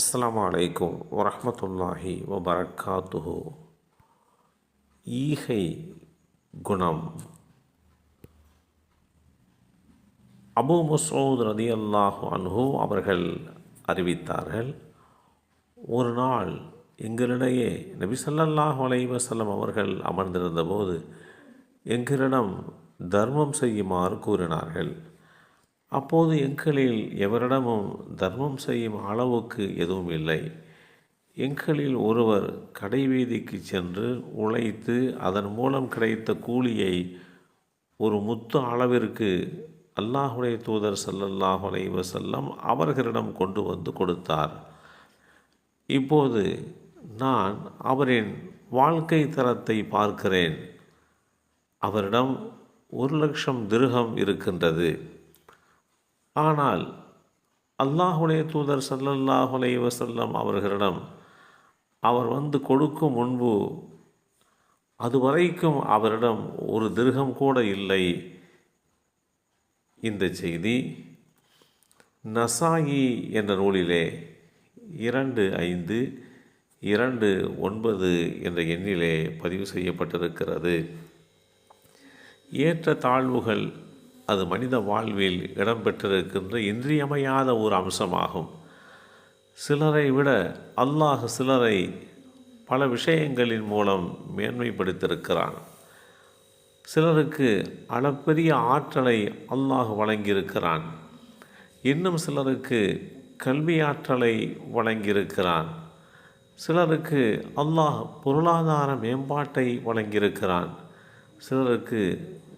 அஸ்லாம் அலைக்கும் வரமத்துல்லாஹி வபரக்காத்துஹு. ஈகை குணம். அபு மசூத் ரதியல்லாஹு அன்ஹு அவர்கள் அறிவித்தார்கள் ஒரு நாள் எங்களிடையே நபி ஸல்லல்லாஹு அலைவசல்லம் அவர்கள் அமர்ந்திருந்தபோது எங்களிடம் தர்மம் செய்யுமாறு கூறினார்கள். அப்போது எங்களில் எவரிடமும் தர்மம் செய்யும் அளவுக்கு எதுவும் இல்லை. எங்களில் ஒருவர் கடைவீதிக்கு சென்று உழைத்து அதன் மூலம் கிடைத்த கூலியை ஒரு முத்து அளவிற்கு அல்லாஹுடைய தூதர் ஸல்லல்லாஹு அலைஹி செல்லம் அவர்களிடம் கொண்டு வந்து கொடுத்தார். இப்போது நான் அவரின் வாழ்க்கை தரத்தை பார்க்கிறேன். அவரிடம் ஒரு லட்சம் திருகம் இருக்கின்றது. ஆனால் அல்லாஹுடைய தூதர் சல்லல்லாஹுலே வசல்லம் அவர்களிடம் அவர் வந்து கொடுக்கும் முன்பு அதுவரைக்கும் அவரிடம் ஒரு திருகம் கூட இல்லை. இந்த செய்தி நசாயி என்ற நூலிலே இரண்டு ஐந்து இரண்டு ஒன்பது என்ற எண்ணிலே பதிவு செய்யப்பட்டிருக்கிறது. ஏற்ற தாழ்வுகள் அது மனித வாழ்வில் இடம்பெற்றிருக்கின்ற இன்றியமையாத ஒரு அம்சமாகும். சிலரை விட அல்லாஹ் சிலரை பல விஷயங்களின் மூலம் மேன்மைப்படுத்தியிருக்கிறான். சிலருக்கு அளப்பெரிய ஆற்றலை அல்லாஹ் வழங்கியிருக்கிறான். இன்னும் சிலருக்கு கல்வி ஆற்றலை வழங்கியிருக்கிறான். சிலருக்கு அல்லாஹ் பொருளாதார மேம்பாட்டை வழங்கியிருக்கிறான். சிலருக்கு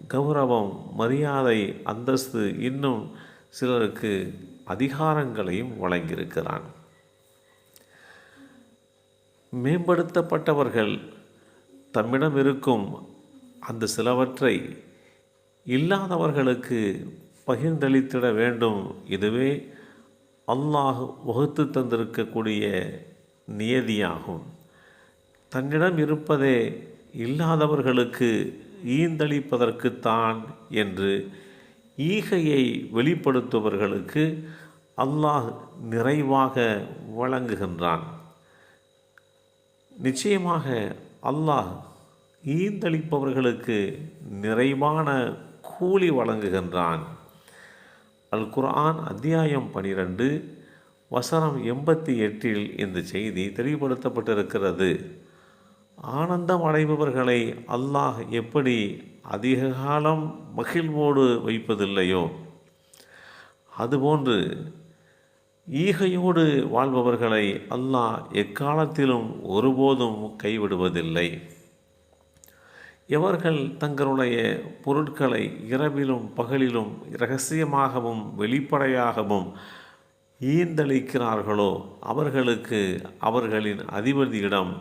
கௌரவம் மரியாதை அந்தஸ்து இன்னும் சிலருக்கு அதிகாரங்களையும் வழங்கியிருக்கிறான். மேம்படுத்தப்பட்டவர்கள் தம்மிடம் இருக்கும் அந்த சிலவற்றை இல்லாதவர்களுக்கு பகிர்ந்தளித்திட வேண்டும். இதுவே அல்லாஹ் வகுத்து தந்திருக்கக்கூடிய நியதியாகும். தன்னிடம் இருப்பதே இல்லாதவர்களுக்கு ஈந்தளிப்பதற்குத்தான் என்று ஈகையை வெளிப்படுத்துபவர்களுக்கு அல்லாஹ் நிறைவாக வழங்குகின்றான். நிச்சயமாக அல்லாஹ் ஈந்தளிப்பவர்களுக்கு நிறைவான கூலி வழங்குகின்றான். அல் குர்ஆன் அத்தியாயம் பனிரெண்டு வசனம் எண்பத்தி எட்டில் இந்த செய்தி தெளிவுபடுத்தப்பட்டிருக்கிறது. ஆனந்தம் அடைபவர்களை அல்லாஹ் எப்படி அதிக காலம் மகிழ்வோடு வைப்பதில்லையோ அதுபோன்று ஈகையோடு வாழ்பவர்களை அல்லாஹ் எக்காலத்திலும் ஒருபோதும் கைவிடுவதில்லை. எவர்கள் தங்களுடைய பொருட்களை இரவிலும் பகலிலும் இரகசியமாகவும் வெளிப்படையாகவும் ஈந்தளிக்கிறார்களோ அவர்களுக்கு அவர்களின் அதிபதியிடம்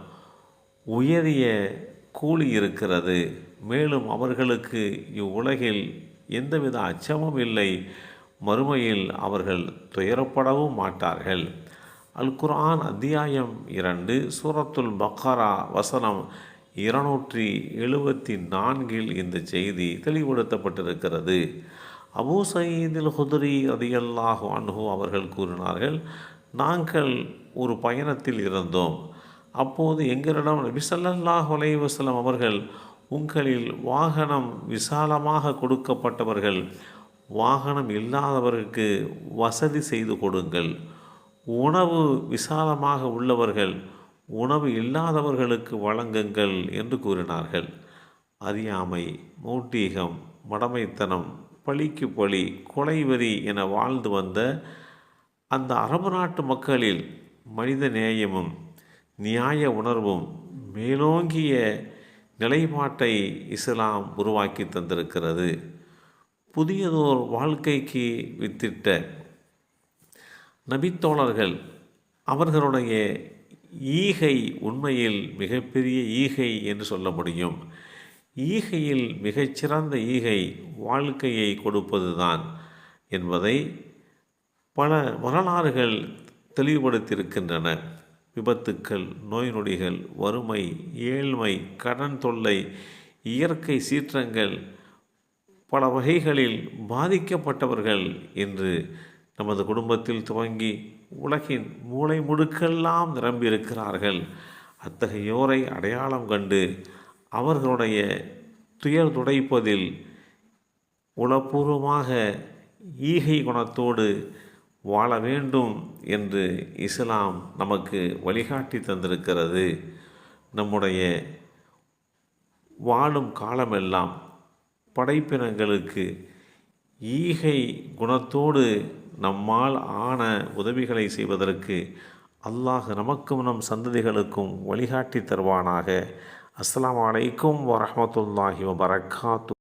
உயரிய கூலி இருக்கிறது. மேலும் அவர்களுக்கு இவ்வுலகில் எந்தவித அச்சமும் இல்லை. மறுமையில் அவர்கள் துயரப்படவும் மாட்டார்கள். அல் குர்ஆன் அத்தியாயம் இரண்டு சூரத்துல் பக்காரா வசனம் இருநூற்றி எழுபத்தி நான்கில் இந்த செய்தி தெளிவுபடுத்தப்பட்டிருக்கிறது. அபூ சயீதில் ஹுதுரி அதியல்லாஹு அன்ஹு அவர்கள் கூறினார்கள் நாங்கள் ஒரு பயணத்தில் இருந்தோம். அப்போது எங்களிடம் நபிசல்லாஹ் அலைவசலம் அவர்கள் உங்களில் வாகனம் விசாலமாக கொடுக்கப்பட்டவர்கள் வாகனம் இல்லாதவர்களுக்கு வசதி செய்து கொடுங்கள். உணவு விசாலமாக உள்ளவர்கள் உணவு இல்லாதவர்களுக்கு வழங்குங்கள் என்று கூறினார்கள். அறியாமை மூட்டீகம் மடமைத்தனம் பழிக்கு பழி கொலைவெறி என வாழ்ந்து வந்த அந்த அரபு நாட்டு மக்களில் மனித நேயமும் நியாய உணர்வும் மேலோங்கிய நிலைப்பாட்டை இஸ்லாம் உருவாக்கி தந்திருக்கிறது. புதியதோர் வாழ்க்கைக்கு வித்திட்ட நபித்தோழர்கள் அவர்களுடைய ஈகை உண்மையில் மிகப்பெரிய ஈகை என்று சொல்ல முடியும். ஈகையில் மிகச்சிறந்த ஈகை வாழ்க்கையை கொடுப்பதுதான் என்பதை பல வரலாறுகள் தெளிவுபடுத்தியிருக்கின்றன. விபத்துக்கள் நோய் நொடிகள் வறுமை ஏழ்மை கடன் தொல்லை இயற்கை சீற்றங்கள் பல வகைகளில் பாதிக்கப்பட்டவர்கள் இன்று நமது குடும்பத்தில் துவங்கி உலகின் மூளை முடுக்கெல்லாம் நிரம்பியிருக்கிறார்கள். அத்தகையோரை அடையாளம் கண்டு அவர்களுடைய துயர் துடைப்பதில் உளப்பூர்வமாக ஈகை குணத்தோடு வாழ வேண்டும் என்று இஸ்லாம் நமக்கு வழிகாட்டி தந்திருக்கிறது. நம்முடைய வாழும் காலமெல்லாம் படைப்பினங்களுக்கு ஈகை குணத்தோடு நம்மால் ஆன உதவிகளை செய்வதற்கு அல்லாஹ் நமக்கும் நம் சந்ததிகளுக்கும் வழிகாட்டி தருவானாக. அஸ்லாம் அலைக்கும் வரமத்துல்லாஹி வரகாத்து